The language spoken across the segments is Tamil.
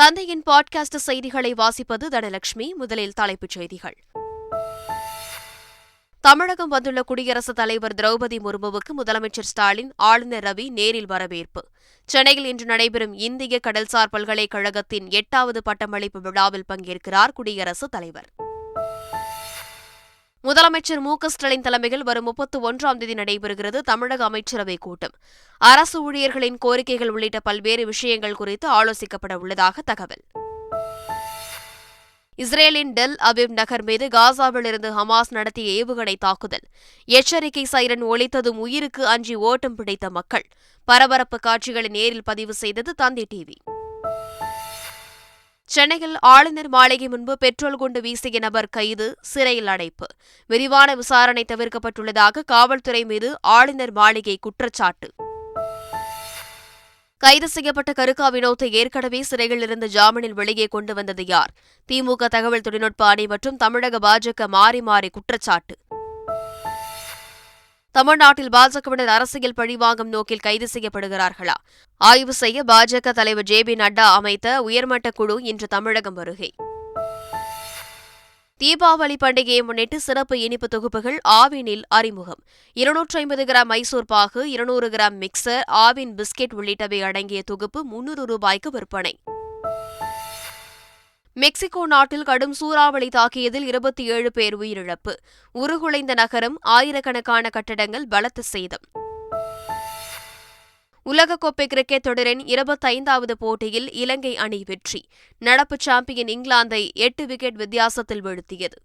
தந்தையின் பாட்காஸ்ட் செய்திகளை வாசிப்பது தனலட்சுமி. முதலில் தலைப்புச் செய்திகள். தமிழகம் வந்துள்ள குடியரசுத் தலைவர் திரௌபதி முர்முவுக்கு முதலமைச்சர் ஸ்டாலின் ஆளுநர் ரவி நேரில் வரவேற்பு. சென்னையில் இன்று நடைபெறும் இந்திய கடல்சார் பல்கலைக்கழகத்தின் எட்டாவது பட்டமளிப்பு விழாவில் பங்கேற்கிறார் குடியரசுத் தலைவர். முதலமைச்சர் மு க ஸ்டாலின் தலைமையில் வரும் முப்பத்து ஒன்றாம் தேதி நடைபெறுகிறது தமிழக அமைச்சரவைக் கூட்டம். அரசு ஊழியர்களின் கோரிக்கைகள் உள்ளிட்ட பல்வேறு விஷயங்கள் குறித்து ஆலோசிக்கப்பட உள்ளதாக தகவல். இஸ்ரேலின் டெல் அபிப் நகர் மீது காசாவிலிருந்து ஹமாஸ் நடத்திய ஏவுகணை தாக்குதல். எச்சரிக்கை சைரன் ஒலித்ததும் உயிருக்கு அஞ்சி ஓட்டம் பிடித்த மக்கள். பரபரப்பு காட்சிகளை நேரில் பதிவு செய்தது தந்தி டிவி. சென்னையில் ஆளுநர் மாளிகை முன்பு பெட்ரோல் குண்டு வீசிய நபர் கைது சிறையில் அடைப்பு. விரிவான விசாரணை தவிர்க்கப்பட்டுள்ளதாக காவல்துறை மீது ஆளுநர் மாளிகை குற்றச்சாட்டு. கைது செய்யப்பட்ட கருக்கா வினோத்தை ஏற்கனவே சிறையில் இருந்து ஜாமீனில் வெளியே கொண்டு வந்தது யார்? திமுக தகவல் தொழில்நுட்ப அணி மற்றும் தமிழக பாஜக மாறி மாறி குற்றச்சாட்டு. தமிழ்நாட்டில் பாஜகவினர் அரசியல் பழிவாங்கும் நோக்கில் கைது செய்யப்படுகிறார்களா? ஆய்வு செய்ய பாஜக தலைவர் ஜே பி நட்டா அமைத்த உயர்மட்ட குழு இன்று தமிழகம் வருகை. தீபாவளி பண்டிகையை முன்னிட்டு சிறப்பு இனிப்பு தொகுப்புகள் ஆவினில் அறிமுகம். இருநூற்றி ஐம்பது கிராம் மைசூர் பாகு இருநூறு கிராம் மிக்சர் ஆவின் பிஸ்கெட் உள்ளிட்டவை அடங்கிய தொகுப்பு முன்னூறு ரூபாய்க்கு விற்பனை. மெக்சிகோ நாட்டில் கடும் சூறாவளி தாக்கியதில் இருபத்தி ஏழு பேர் உயிரிழப்பு. உருகுலைந்த நகரம் ஆயிரக்கணக்கான கட்டடங்கள் பலத்த சேதம். உலகக்கோப்பை கிரிக்கெட் தொடரின் இருபத்தைந்தாவது போட்டியில் இலங்கை அணி வெற்றி. நடப்பு சாம்பியன் இங்கிலாந்தை எட்டு விக்கெட் வித்தியாசத்தில் வீழ்த்தியது.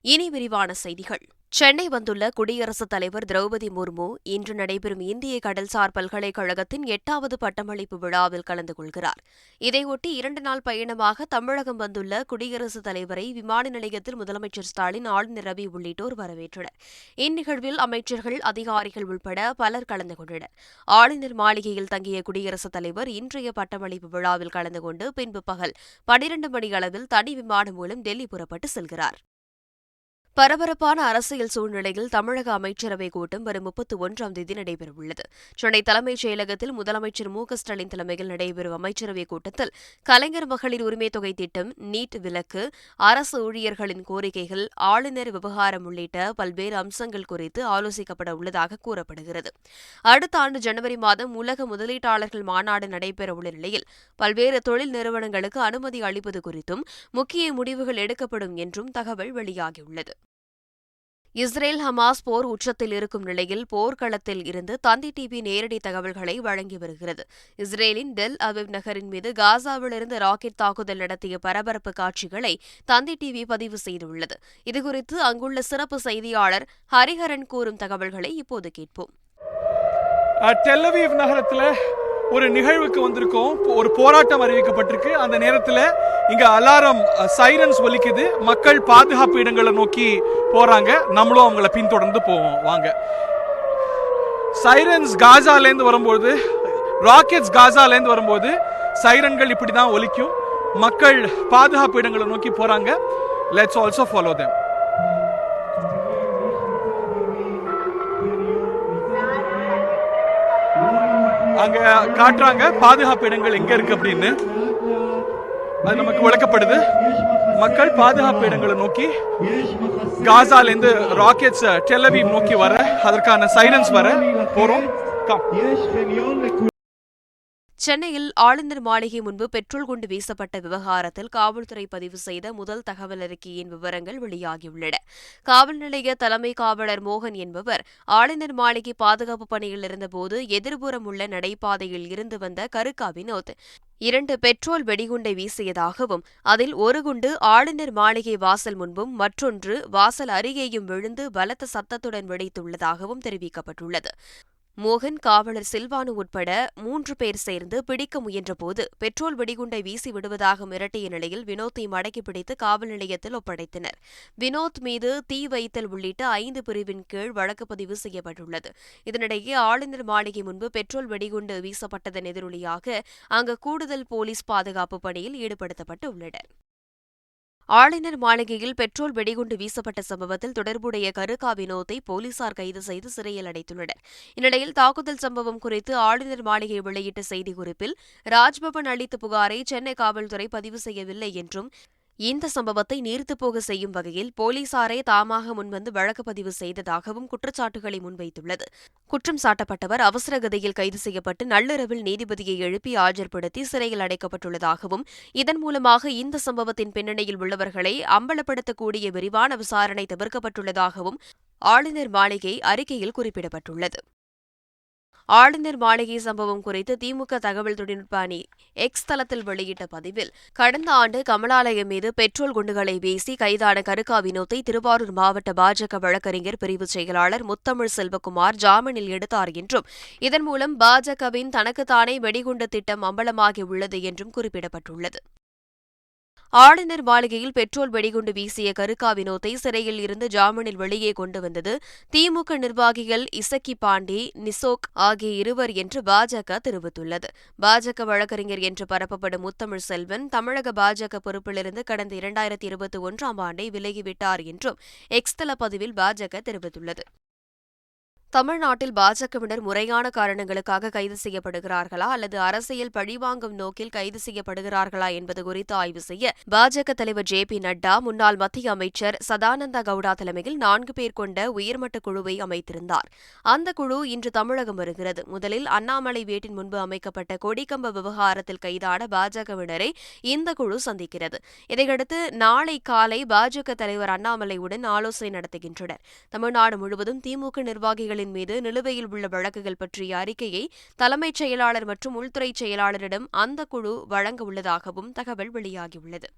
இனி விரிவான செய்திகள். சென்னை வந்துள்ள குடியரசுத் தலைவர் திரௌபதி முர்மு இன்று நடைபெறும் இந்திய கடல்சார் பல்கலைக்கழகத்தின் எட்டாவது பட்டமளிப்பு விழாவில் கலந்து கொள்கிறார். இதையொட்டி இரண்டு நாள் பயணமாக தமிழகம் வந்துள்ள குடியரசுத் தலைவரை விமான நிலையத்தில் முதலமைச்சர் ஸ்டாலின் ஆளுநர் ரவி உள்ளிட்டோர் வரவேற்றனர். இந்நிகழ்வில் அமைச்சர்கள் அதிகாரிகள் உள்பட பலர் கலந்து கொண்டனர். ஆளுநர் மாளிகையில் தங்கிய குடியரசுத் தலைவர் இன்றைய பட்டமளிப்பு விழாவில் கலந்து கொண்டு பின்பு பகல் பனிரண்டு மணி அளவில் தனி விமானம் மூலம் டெல்லி புறப்பட்டு செல்கிறார். பரபரப்பான அரசியல் சூழ்நிலையில் தமிழக அமைச்சரவை கூட்டம் வரும் முப்பத்தி ஒன்றாம் தேதி நடைபெறவுள்ளது. சென்னை தலைமைச் செயலகத்தில் முதலமைச்சர் மு க ஸ்டாலின் தலைமையில் நடைபெறும் அமைச்சரவைக் கூட்டத்தில் கலைஞர் மகளிர் உரிமை தொகை திட்டம் நீட் விலக்கு அரசு ஊழியர்களின் கோரிக்கைகள் ஆளுநர் விவகாரம் உள்ளிட்ட பல்வேறு அம்சங்கள் குறித்து ஆலோசிக்கப்பட உள்ளதாக கூறப்படுகிறது. அடுத்த ஆண்டு ஜனவரி மாதம் உலக முதலீட்டாளர்கள் மாநாடு நடைபெறவுள்ள நிலையில் பல்வேறு தொழில் நிறுவனங்களுக்கு அனுமதி அளிப்பது குறித்தும் முக்கிய முடிவுகள் எடுக்கப்படும் என்றும் தகவல் வெளியாகியுள்ளது. இஸ்ரேல் ஹமாஸ் போர் உச்சத்தில் இருக்கும் நிலையில் போர்க்களத்தில் இருந்து தந்தி டிவி நேரடி தகவல்களை வழங்கி வருகிறது. இஸ்ரேலின் டெல் அபிப் நகரின் மீது காசாவிலிருந்து ராக்கெட் தாக்குதல் நடத்திய பரபரப்பு காட்சிகளை தந்தி டிவி பதிவு செய்துள்ளது. இதுகுறித்து அங்குள்ள சிறப்பு செய்தியாளர் ஹரிஹரன் கூறும் தகவல்களை இப்போது கேட்போம். டெல்லவீவ் நகரத்தில் ஒரு நிகழ்வுக்கு வந்திருக்கோம். ஒரு போராட்டம் அறிவிக்கப்பட்டிருக்கு. அந்த நேரத்தில் இங்க அலாரம் சைரன்ஸ் ஒலிக்குது. மக்கள் பாதுகாப்பு இடங்களை நோக்கி போறாங்க. நம்மளும் அவங்கள பின்தொடர்ந்து போவோம். வாங்க. சைரன்ஸ் காசாலேருந்து வரும்போது ராக்கெட்ஸ் காசாலேருந்து வரும்போது சைரன்கள் இப்படி தான் ஒலிக்கும். மக்கள் பாதுகாப்பு இடங்களை நோக்கி போறாங்க. லெட்ஸ் ஆல்சோ ஃபாலோ தேம் அங்க காட்டுறாங்க. பாதுகாப்பு இடங்கள் எங்க இருக்கு அப்படின்னு. அது நமக்கு விளக்கப்படுது. மக்கள் பாதுகாப்பு இடங்களை நோக்கி காசாலேருந்து ராக்கெட்ஸ் டெலவீவ் நோக்கி வர அதற்கான சைலன்ஸ் வர போறோம். கம் சென்னையில் ஆளுநர் மாளிகை முன்பு பெட்ரோல் குண்டு வீசப்பட்ட விவகாரத்தில் காவல்துறை பதிவு செய்த முதல் தகவல் அறிக்கையின் விவரங்கள் வெளியாகியுள்ளன. காவல் நிலைய தலைமை காவலர் மோகன் என்பவர் ஆளுநர் மாளிகை பாதுகாப்பு பணியில் இருந்தபோது எதிர்புறம் உள்ள நடைபாதையில் இருந்து வந்த கருக்கா வினோத் இரண்டு பெட்ரோல் வெடிகுண்டை வீசியதாகவும் அதில் ஒரு குண்டு ஆளுநர் மாளிகை வாசல் முன்பும் மற்றொன்று வாசல் அருகேயும் விழுந்து பலத்த சத்தத்துடன் வெடித்துள்ளதாகவும் தெரிவிக்கப்பட்டுள்ளது. மோகன் காவலர் சில்வானு உட்பட மூன்று பேர் சேர்ந்து பிடிக்க முயன்றபோது பெட்ரோல் வெடிகுண்டை வீசி விடுவதாக மிரட்டிய நிலையில் வினோத்தை மடக்கி பிடித்து காவல் நிலையத்தில் ஒப்படைத்தனர். வினோத் மீது தீ வைத்தல் உள்ளிட்ட ஐந்து பிரிவின் கீழ் வழக்கு பதிவு செய்யப்பட்டுள்ளது. இதனிடையே ஆளுநர் மாளிகை முன்பு பெட்ரோல் வெடிகுண்டு வீசப்பட்டதன் எதிரொலியாக அங்கு கூடுதல் போலீஸ் பாதுகாப்பு பணியில் ஈடுபடுத்தப்பட்டு உள்ளனர் ஆளுநர் மாளிகையில் பெட்ரோல் வெடிகுண்டு வீசப்பட்ட சம்பவத்தில் தொடர்புடைய கருக்கா வினோத்தை போலீசார் கைது செய்து சிறையில் அடைத்துள்ளனர். இந்நிலையில் தாக்குதல் சம்பவம் குறித்து ஆளுநர் மாளிகை வெளியிட்ட செய்திக்குறிப்பில் ராஜ்பவன் அளித்த புகாரை சென்னை காவல்துறை பதிவு செய்யவில்லை என்றும் இந்த சம்பவத்தை நீர்த்துப்போக செய்யும் வகையில் போலீசாரே தாமாக முன்வந்து வழக்கு பதிவு செய்ததாகவும் குற்றச்சாட்டுகளை முன்வைத்துள்ளது. குற்றம் சாட்டப்பட்டவர் அவசரகதியில் கைது செய்யப்பட்டு நள்ளிரவில் நீதிபதியை எழுப்பி ஆஜர்படுத்தி சிறையில் அடைக்கப்பட்டுள்ளதாகவும் இதன் மூலமாக இந்த சம்பவத்தின் பின்னணியில் உள்ளவர்களை அம்பலப்படுத்தக்கூடிய விரிவான விசாரணை தவிர்க்கப்பட்டுள்ளதாகவும் ஆளுநர் மாளிகை அறிக்கையில் குறிப்பிடப்பட்டுள்ளது. ஆளுநர் மாளிகை சம்பவம் குறித்து திமுக தகவல் தொழில்நுட்ப அணி எக்ஸ் தளத்தில் வெளியிட்ட பதிவில் கடந்த ஆண்டு கமலாலயம் மீது பெட்ரோல் குண்டுகளை வீசி கைதான கருக்கா வினோத்தை திருவாரூர் மாவட்ட பாஜக வழக்கறிஞர் பிரிவு செயலாளர் முத்தமிழ் செல்வகுமார் ஜாமீனில் எடுத்தார் என்றும் இதன் மூலம் பாஜகவின் தனக்குத்தானே வெடிகுண்டு திட்டம் அம்பலமாகியுள்ளது என்றும் குறிப்பிடப்பட்டுள்ளது. ஆளுநர் மாளிகையில் பெட்ரோல் வெடிகுண்டு வீசிய கருக்கா வினோத்தை சிறையில் இருந்து ஜாமீனில் வெளியே கொண்டு வந்தது திமுக நிர்வாகிகள் இசக்கி பாண்டி நிசோக் ஆகிய இருவர் என்று பாஜக தெரிவித்துள்ளது. பாஜக வழக்கறிஞர் என்று பரப்பப்படும் முத்தமிழ் செல்வன் தமிழக பாஜக பொறுப்பிலிருந்து கடந்த இரண்டாயிரத்தி இருபத்தி ஒன்றாம் ஆண்டை விலகிவிட்டார் என்றும் எக்ஸ்தல பதிவில் பாஜக தெரிவித்துள்ளது. தமிழ்நாட்டில் பாஜகவினர் முறையான காரணங்களுக்காக கைது செய்யப்படுகிறார்களா அல்லது அரசியல் பழிவாங்கும் நோக்கில் கைது செய்யப்படுகிறார்களா என்பது குறித்து ஆய்வு செய்ய பாஜக தலைவர் ஜே பி நட்டா முன்னாள் மத்திய அமைச்சர் சதானந்த கவுடா தலைமையில் நான்கு பேர் கொண்ட உயர்மட்ட குழுவை அமைத்திருந்தார். அந்த குழு இன்று தமிழகம் வருகிறது. முதலில் அண்ணாமலை வீட்டின் முன்பு அமைக்கப்பட்ட கொடிக்கம்ப விவகாரத்தில் கைதான பாஜகவினரை இந்த குழு சந்திக்கிறது. இதையடுத்து நாளை காலை பாஜக தலைவர் அண்ணாமலையுடன் ஆலோசனை நடத்துகின்றனர். தமிழ்நாடு முழுவதும் திமுக நிர்வாகிகளின் அதிகாரிகளின் மீது நிலுவையில் உள்ள வழக்குகள் பற்றிய அறிக்கையை தலைமைச் செயலாளர் மற்றும் உள்துறை செயலாளரிடம் அந்த குழு வழங்க உள்ளதாகவும் தகவல் வெளியாகியுள்ளது.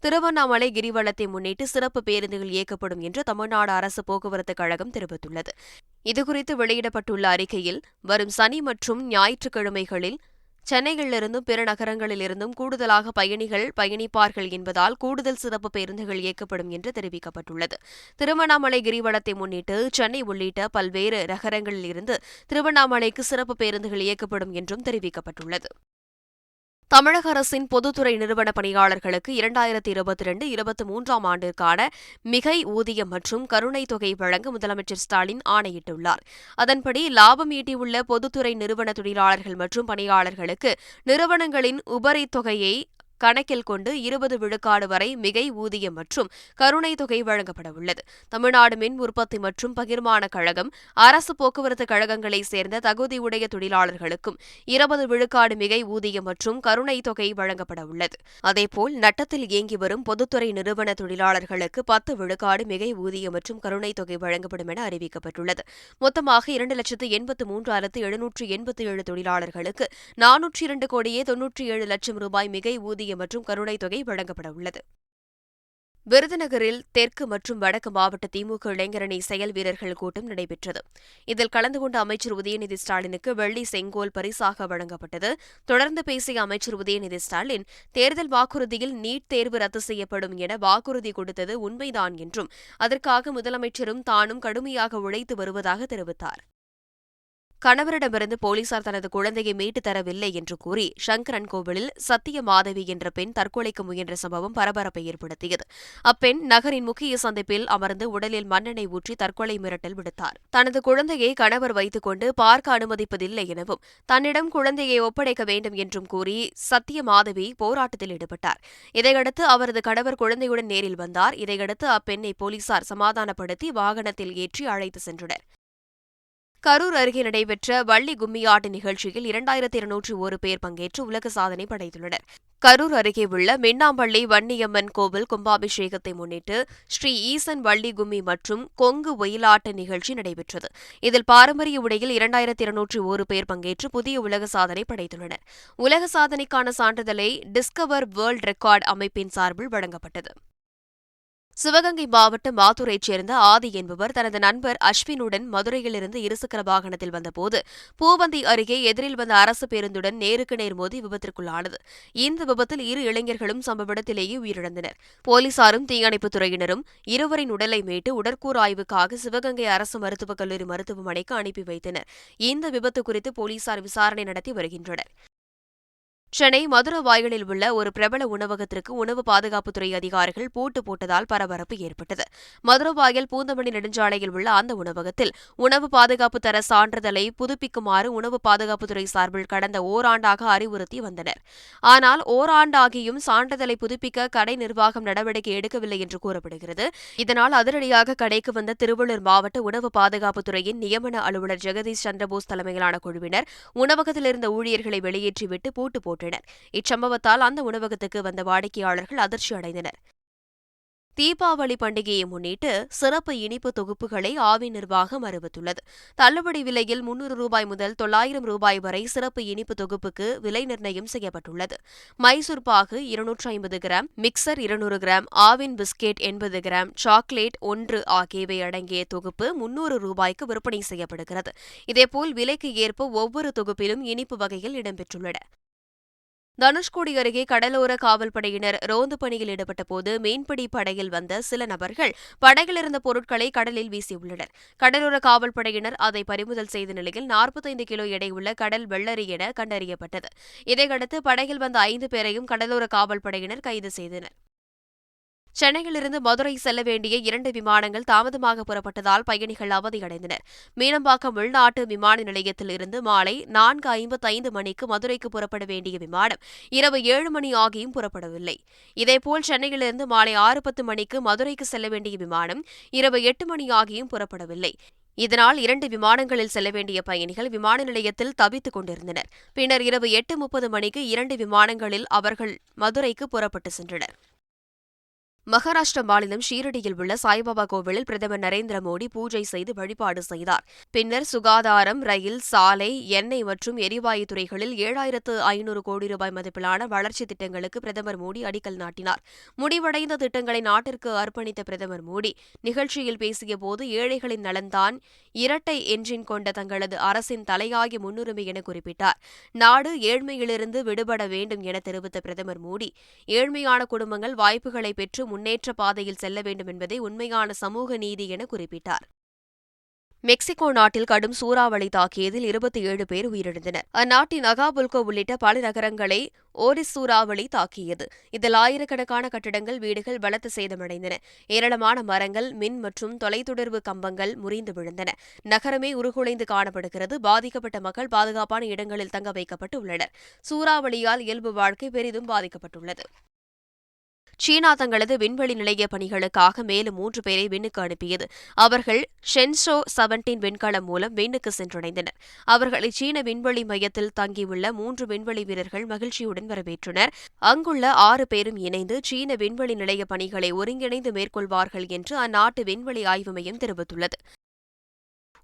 திருவண்ணாமலை கிரிவலத்தை முன்னிட்டு சிறப்பு பேருந்துகள் இயக்கப்படும் என்று தமிழ்நாடு அரசு போக்குவரத்துக் கழகம் தெரிவித்துள்ளது. இதுகுறித்து வெளியிடப்பட்டுள்ள அறிக்கையில் வரும் சனி மற்றும் ஞாயிற்றுக்கிழமைகளில் சென்னையிலிருந்தும் பிற நகரங்களிலிருந்தும் கூடுதலாக பயணிகள் பயணிப்பார்கள் என்பதால் கூடுதல் சிறப்பு பேருந்துகள் இயக்கப்படும் என்று தெரிவிக்கப்பட்டுள்ளது. திருவண்ணாமலை கிரிவலத்தை முன்னிட்டு சென்னை உள்ளிட்ட பல்வேறு நகரங்களிலிருந்து திருவண்ணாமலைக்கு சிறப்பு பேருந்துகள் இயக்கப்படும் என்றும் தெரிவிக்கப்பட்டுள்ளது. தமிழக அரசின் பொதுத்துறை நிறுவன பணியாளர்களுக்கு இரண்டாயிரத்தி இருபத்தி ரெண்டு இருபத்தி மூன்றாம் ஆண்டிற்கான மிகை ஊதியம் மற்றும் கருணை தொகை வழங்க முதலமைச்சர் ஸ்டாலின் ஆணையிட்டுள்ளார். அதன்படி லாபம் ஈட்டியுள்ள பொதுத்துறை நிறுவன தொழிலாளர்கள் மற்றும் பணியாளர்களுக்கு நிறுவனங்களின் உபரி தொகையை கணக்கில் கொண்டு இருபது விழுக்காடு வரை மிகை ஊதியம் மற்றும் கருணை தொகை வழங்கப்பட உள்ளது தமிழ்நாடு மின் உற்பத்தி மற்றும் பகிர்மான கழகம் அரசு போக்குவரத்து கழகங்களைச் சேர்ந்த தகுதியுடைய தொழிலாளர்களுக்கும் இருபது விழுக்காடு மிகை ஊதியம் மற்றும் கருணை தொகை வழங்கப்பட உள்ளது அதேபோல் நட்டத்தில் இயங்கி வரும் பொதுத்துறை நிறுவன தொழிலாளர்களுக்கு பத்து விழுக்காடு மிகை ஊதியம் மற்றும் கருணை தொகை வழங்கப்படும் என அறிவிக்கப்பட்டுள்ளது. மொத்தமாக இரண்டு லட்சத்து எண்பத்து மூன்றாயிரத்து எழுநூற்று எண்பத்தி ஏழு தொழிலாளர்களுக்கு நானூற்றி இரண்டு கோடியே தொன்னூற்றி ஏழு லட்சம் ரூபாய் மிகை ஊதியம் மற்றும் கருணை தொகை வழங்கப்பட உள்ளது. விருதுநகரில் தெற்கு மற்றும் வடக்கு மாவட்ட திமுக இளைஞரணி செயல் வீரர்கள் கூட்டம் நடைபெற்றது. இதில் கலந்து கொண்ட அமைச்சர் உதயநிதி ஸ்டாலினுக்கு வெள்ளி செங்கோல் பரிசாக வழங்கப்பட்டது. தொடர்ந்து பேசிய அமைச்சர் உதயநிதி ஸ்டாலின் தேர்தல் வாக்குறுதியில் நீட் தேர்வு ரத்து செய்யப்படும் என வாக்குறுதி கொடுத்தது உண்மைதான் என்றும் அதற்காக முதலமைச்சரும் தானும் கடுமையாக உழைத்து வருவதாக தெரிவித்தார். கணவரிடமிருந்து போலீசார் தனது குழந்தையை மீட்டுத் தரவில்லை என்று கூறி சங்கரன் கோவிலில் சத்திய மாதவி என்ற பெண் தற்கொலைக்கு முயன்ற சம்பவம் பரபரப்பை ஏற்படுத்தியது. அப்பெண் நகரின் முக்கிய சந்திப்பில் அமர்ந்து உடலில் மண்ணெண்ணெய் ஊற்றி தற்கொலை மிரட்டல் விடுத்தார். தனது குழந்தையை கணவர் வைத்துக் கொண்டு பார்க்க அனுமதிப்பதில்லை எனவும் தன்னிடம் குழந்தையை ஒப்படைக்க வேண்டும் என்றும் கூறி சத்திய மாதவி போராட்டத்தில் ஈடுபட்டார். இதையடுத்து அவரது கணவர் குழந்தையுடன் நேரில் வந்தார். இதையடுத்து அப்பெண்ணை போலீசார் சமாதானப்படுத்தி வாகனத்தில் ஏற்றி அழைத்து சென்றனர். கரூர் அருகே நடைபெற்ற வள்ளி கும்மியாட்டு நிகழ்ச்சியில் இரண்டாயிரத்தி இருநூற்று ஒரு பேர் பங்கேற்று உலக சாதனை படைத்துள்ளனர். கரூர் அருகே உள்ள மின்னாம்பள்ளி வன்னியம்மன் கோவில் கும்பாபிஷேகத்தை முன்னிட்டு ஸ்ரீ ஈசன் வள்ளி கும்மி மற்றும் கொங்கு ஒயிலாட்ட நிகழ்ச்சி நடைபெற்றது. இதில் பாரம்பரிய உடையில் இரண்டாயிரத்தி இருநூற்று ஒரு பேர் பங்கேற்று புதிய உலக சாதனை படைத்துள்ளனர். உலக சாதனைக்கான சான்றிதழை டிஸ்கவர் வேர்ல்ட் ரெக்கார்ட் அமைப்பின் சார்பில் வழங்கப்பட்டது. சிவகங்கை மாவட்டம் மாத்தூரைச் சேர்ந்த ஆதி என்பவர் தனது நண்பர் அஸ்வினுடன் மதுரையிலிருந்து இருசக்கர வாகனத்தில் வந்தபோது பூவந்தி அருகே எதிரில் வந்த அரசு பேருந்துடன் நேருக்கு நேர் மோதி விபத்திற்குள்ளானது. இந்த விபத்தில் இரு இளைஞர்களும் சம்பவ இடத்திலேயே உயிரிழந்தனர். போலீசாரும் தீயணைப்புத் துறையினரும் இருவரின் உடலை மீட்டு உடற்கூறு ஆய்வுக்காக சிவகங்கை அரசு மருத்துவக் கல்லூரி மருத்துவமனைக்கு அனுப்பி வைத்தனர். இந்த விபத்து குறித்து போலீசார் விசாரணை நடத்தி வருகின்றனர். சென்னை மதுரவாயலில் உள்ள ஒரு பிரபல உணவகத்திற்கு உணவு பாதுகாப்புத்துறை அதிகாரிகள் பூட்டு போட்டதால் பரபரப்பு ஏற்பட்டது. மதுரவாயல் பூந்தமணி நெடுஞ்சாலையில் உள்ள அந்த உணவகத்தில் உணவு பாதுகாப்பு தர சான்றிதழை புதுப்பிக்குமாறு உணவு பாதுகாப்புத்துறை சார்பில் கடந்த ஓராண்டாக அறிவுறுத்தி வந்தனர். ஆனால் ஓராண்டாகியும் சான்றிதழை புதுப்பிக்க கடை நிர்வாகம் நடவடிக்கை எடுக்கவில்லை என்று கூறப்படுகிறது. இதனால் அதிரடியாக கடைக்கு வந்த திருவள்ளூர் மாவட்ட உணவு பாதுகாப்புத்துறையின் நியமன அலுவலர் ஜெகதீஷ் சந்திரபோஸ் தலைமையிலான குழுவினர் உணவகத்தில் இருந்த ஊழியர்களை வெளியேற்றிவிட்டு பூட்டு போட்டனர் இச்சம்பவத்தால் அந்த உணவகத்துக்கு வந்த வாடிக்கையாளர்கள் அதிர்ச்சி அடைந்தனர். தீபாவளி பண்டிகையை முன்னிட்டு சிறப்பு இனிப்பு தொகுப்புகளை ஆவி நிர்வாகம் அறிவித்துள்ளது. தள்ளுபடி விலையில் முன்னூறு ரூபாய் முதல் தொள்ளாயிரம் ரூபாய் வரை சிறப்பு இனிப்பு தொகுப்புக்கு விலை நிர்ணயம் செய்யப்பட்டுள்ளது. மைசூர் பாகு இருநூற்று ஐம்பது கிராம் மிக்சர் இருநூறு கிராம் ஆவின் பிஸ்கெட் எண்பது கிராம் சாக்லேட் ஒன்று ஆகியவை அடங்கிய தொகுப்பு முன்னூறு ரூபாய்க்கு விற்பனை செய்யப்படுகிறது. இதேபோல் விலைக்கு ஏற்ப ஒவ்வொரு தொகுப்பிலும் இனிப்பு வகைகள் இடம்பெற்றுள்ளன. தனுஷ்கோடி அருகே கடலோர காவல்படையினர் ரோந்து பணியில் ஈடுபட்டபோது மீன்பிடி படகில் வந்த சில நபர்கள் படகில் இருந்த பொருட்களை கடலில் வீசியுள்ளனர். கடலோர காவல்படையினர் அதை பறிமுதல் செய்த நிலையில் நாற்பத்தைந்து கிலோ எடையுள்ள கடல் வெள்ளரி என கண்டறியப்பட்டது. இதையடுத்து படகில் வந்த ஐந்து பேரையும் கடலோர காவல்படையினர் கைது செய்தனர். சென்னையிலிருந்து மதுரை செல்ல வேண்டிய இரண்டு விமானங்கள் தாமதமாக புறப்பட்டதால் பயணிகள் அவதியடைந்தனர். மீனம்பாக்கம் உள்நாட்டு விமான நிலையத்தில் இருந்து மாலை நான்கு ஐம்பத்தைந்து மணிக்கு மதுரைக்கு புறப்பட வேண்டிய விமானம் இரவு ஏழு மணி ஆகியும் புறப்படவில்லை. இதேபோல் சென்னையிலிருந்து மாலை ஆறு பத்து மணிக்கு மதுரைக்கு செல்ல வேண்டிய விமானம் இரவு எட்டு மணி ஆகியும் புறப்படவில்லை. இதனால் இரண்டு விமானங்களில் செல்ல வேண்டிய பயணிகள் விமான நிலையத்தில் தவித்துக் கொண்டிருந்தனர். பின்னர் இரவு எட்டு முப்பது மணிக்கு இரண்டு விமானங்களில் அவர்கள் மதுரைக்கு புறப்பட்டு சென்றனர். மகாராஷ்டிர மாநிலம் ஷீரடியில் உள்ள சாய்பாபா கோவிலில் பிரதமர் நரேந்திர மோடி பூஜை செய்து வழிபாடு செய்தார். பின்னர் சுகாதாரம் ரயில் சாலை எண்ணெய் மற்றும் எரிவாயு துறைகளில் ஏழாயிரத்து ஐநூறு கோடி ரூபாய் மதிப்பிலான வளர்ச்சித் திட்டங்களுக்கு பிரதமர் மோடி அடிக்கல் நாட்டினார். முடிவடைந்த திட்டங்களை நாட்டிற்கு அர்ப்பணித்த பிரதமர் மோடி நிகழ்ச்சியில் பேசியபோது ஏழைகளின் நலன்தான் இரட்டை என்ஜின் கொண்ட தங்களது அரசின் தலையாய முன்னுரிமை என குறிப்பிட்டார். நாடு ஏழ்மையிலிருந்து விடுபட வேண்டும் என தெரிவித்த பிரதமர் மோடி ஏழ்மையான குடும்பங்கள் வாய்ப்புகளை பெற்று முன்னேற்ற பாதையில் செல்ல வேண்டும் என்பதே உண்மையான சமூக நீதி என குறிப்பிட்டார். மெக்சிகோ நாட்டில் கடும் சூறாவளி தாக்கியதில் இருபத்தி ஏழு பேர் உயிரிழந்தனர். அந்நாட்டின் அகாபுல்கோ உள்ளிட்ட பல நகரங்களை ஓரிஸ் சூறாவளி தாக்கியது. இதில் ஆயிரக்கணக்கான கட்டடங்கள் வீடுகள் பலத்த சேதமடைந்தன. ஏராளமான மரங்கள் மின் மற்றும் தொலைத்தொடர்பு கம்பங்கள் முறிந்து விழுந்தன. நகரமே உருகுலைந்து காணப்படுகிறது. பாதிக்கப்பட்ட மக்கள் பாதுகாப்பான இடங்களில் தங்க வைக்கப்பட்டு உள்ளனர். சூறாவளியால் இயல்பு வாழ்க்கை பெரிதும் பாதிக்கப்பட்டுள்ளது. சீனா தங்களது விண்வெளி நிலைய பணிகளுக்காக மேலும் மூன்று பேரை விண்ணுக்கு அனுப்பியது. அவர்கள் ஷென்ஷோ செவன்டீன் விண்கலம் மூலம் விண்ணுக்கு சென்றடைந்தனர். அவர்களை சீன விண்வெளி மையத்தில் தங்கியுள்ள மூன்று விண்வெளி வீரர்கள் மகிழ்ச்சியுடன் வரவேற்றனர். அங்குள்ள ஆறு பேரும் இணைந்து சீன விண்வெளி நிலைய பணிகளை ஒருங்கிணைந்து மேற்கொள்வார்கள் என்று அந்நாட்டு விண்வெளி ஆய்வு மையம் தெரிவித்துள்ளது.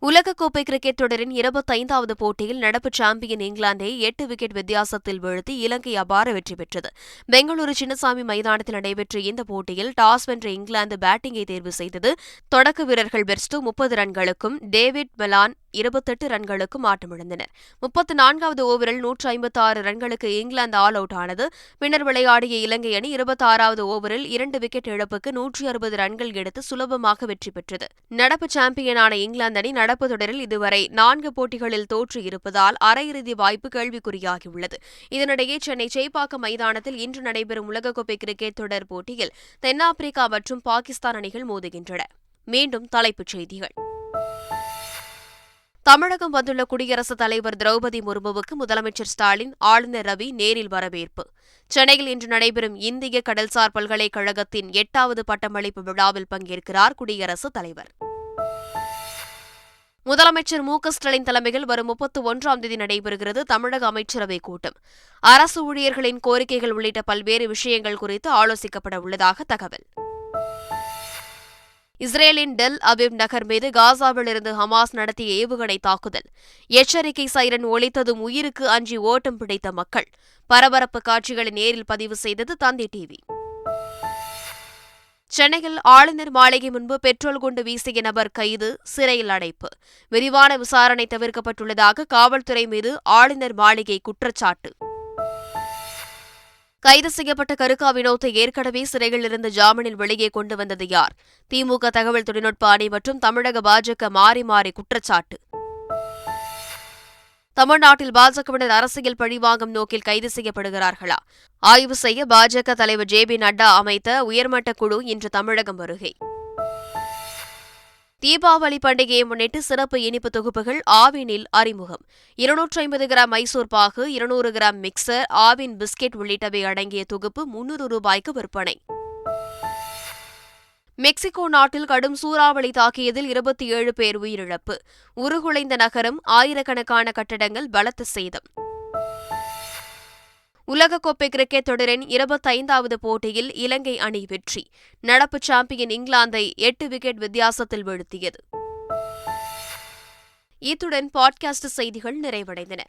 உலகக்கோப்பை கிரிக்கெட் தொடரின் இருபத்தைந்தாவது போட்டியில் நடப்பு சாம்பியன் இங்கிலாந்தை எட்டு விக்கெட் வித்தியாசத்தில் வீழ்த்தி இலங்கை அபார வெற்றி பெற்றது. பெங்களூரு சின்னசாமி மைதானத்தில் நடைபெற்ற இந்த போட்டியில் டாஸ் வென்ற இங்கிலாந்து பேட்டிங்கை தேர்வு செய்தது தொடக்க வீரர்கள் பெர்ஸ்டோ முப்பது ரன்களுக்கும் டேவிட் மெலான் இருபத்தெட்டு ரன்களுக்கும் ஆட்டமிழந்தனர். முப்பத்தி நான்காவது ஓவரில் நூற்று ஐம்பத்தி ஆறு ரன்களுக்கு இங்கிலாந்து ஆல் அவுட் ஆனது. பின்னர் விளையாடிய இலங்கை அணி இருபத்தாறாவது ஓவரில் இரண்டு விக்கெட் இழப்புக்கு நூற்றி அறுபது ரன்கள் எடுத்து சுலபமாக வெற்றி பெற்றது. நடப்பு சாம்பியனான இங்கிலாந்து அணி நடப்பு தொடரில் இதுவரை நான்கு போட்டிகளில் தோற்று இருப்பதால் அரையிறுதி வாய்ப்பு கேள்விக்குறியாகியுள்ளது. இதனிடையே சென்னை சேப்பாக்கம் மைதானத்தில் இன்று நடைபெறும் உலகக்கோப்பை கிரிக்கெட் தொடர் போட்டியில் தென்னாப்பிரிக்கா மற்றும் பாகிஸ்தான் அணிகள் மோதுகின்றன. மீண்டும் தலைப்புச் செய்திகள். தமிழகம் வந்துள்ள குடியரசுத் தலைவர் திரௌபதி முர்முவுக்கு முதலமைச்சர் ஸ்டாலின் ஆளுநர் ரவி நேரில் வரவேற்பு. சென்னையில் இன்று நடைபெறும் இந்திய கடல்சார் பல்கலைக்கழகத்தின் எட்டாவது பட்டமளிப்பு விழாவில் பங்கேற்கிறார் குடியரசுத் தலைவர். முதலமைச்சர் மு க ஸ்டாலின் தலைமையில் வரும் முப்பத்து ஒன்றாம் தேதி நடைபெறுகிறது தமிழக அமைச்சரவைக் கூட்டம். அரசு ஊழியர்களின் கோரிக்கைகள் உள்ளிட்ட பல்வேறு விஷயங்கள் குறித்து ஆலோசிக்கப்பட உள்ளதாக தகவல். இஸ்ரேலின் டெல் அபிப் நகர் மீது காசாவிலிருந்து ஹமாஸ் நடத்திய ஏவுகணை தாக்குதல். எச்சரிக்கை சைரன் ஒலித்ததும் உயிருக்கு அஞ்சி ஓட்டம் பிடித்த மக்கள். பரபரப்பு காட்சிகளை நேரில் பதிவு செய்தது தந்தி டிவி. சென்னையில் ஆளுநர் மாளிகை முன்பு பெட்ரோல் குண்டு வீசிய நபர் கைது சிறையில் அடைப்பு. விரிவான விசாரணை தவிர்க்கப்பட்டுள்ளதாக காவல்துறை மீது ஆளுநர் மாளிகை குற்றச்சாட்டு. கைது செய்யப்பட்ட கருக்கா வினோத்தை ஏற்கனவே சிறையில் இருந்து ஜாமீனில் வெளியே கொண்டு வந்தது யார்? திமுக தகவல் தொழில்நுட்ப அணி மற்றும் தமிழக பாஜக மாறி மாறி குற்றச்சாட்டு. தமிழ்நாட்டில் பாஜகவினர் அரசியல் பழிவாங்கும் நோக்கில் கைது செய்யப்படுகிறார்களா? ஆய்வு செய்ய பாஜக தலைவர் ஜே பி நட்டா அமைத்த உயர்மட்ட குழு இன்று தமிழகம் வருகை. தீபாவளி பண்டிகையை முன்னிட்டு சிறப்பு இனிப்பு தொகுப்புகள் ஆவினில் அறிமுகம். இருநூற்றி ஐம்பது கிராம் மைசூர் பாகு இருநூறு கிராம் மிக்சர் ஆவின் பிஸ்கெட் உள்ளிட்டவை அடங்கிய தொகுப்பு முன்னூறு ரூபாய்க்கு விற்பனை. மெக்சிகோ நாட்டில் கடும் சூறாவளி தாக்கியதில் இருபத்தி ஏழு பேர் உயிரிழப்பு. உருகுலைந்த நகரம் ஆயிரக்கணக்கான கட்டடங்கள் பலத்த சேதம். உலகக்கோப்பை கிரிக்கெட் தொடரின் இருபத்தைந்தாவது போட்டியில் இலங்கை அணி வெற்றி. நடப்பு சாம்பியன் இங்கிலாந்தை எட்டு விக்கெட் வித்தியாசத்தில் வீழ்த்தியது. இத்துடன் பாட்காஸ்ட் செய்திகள் நிறைவடைந்தன.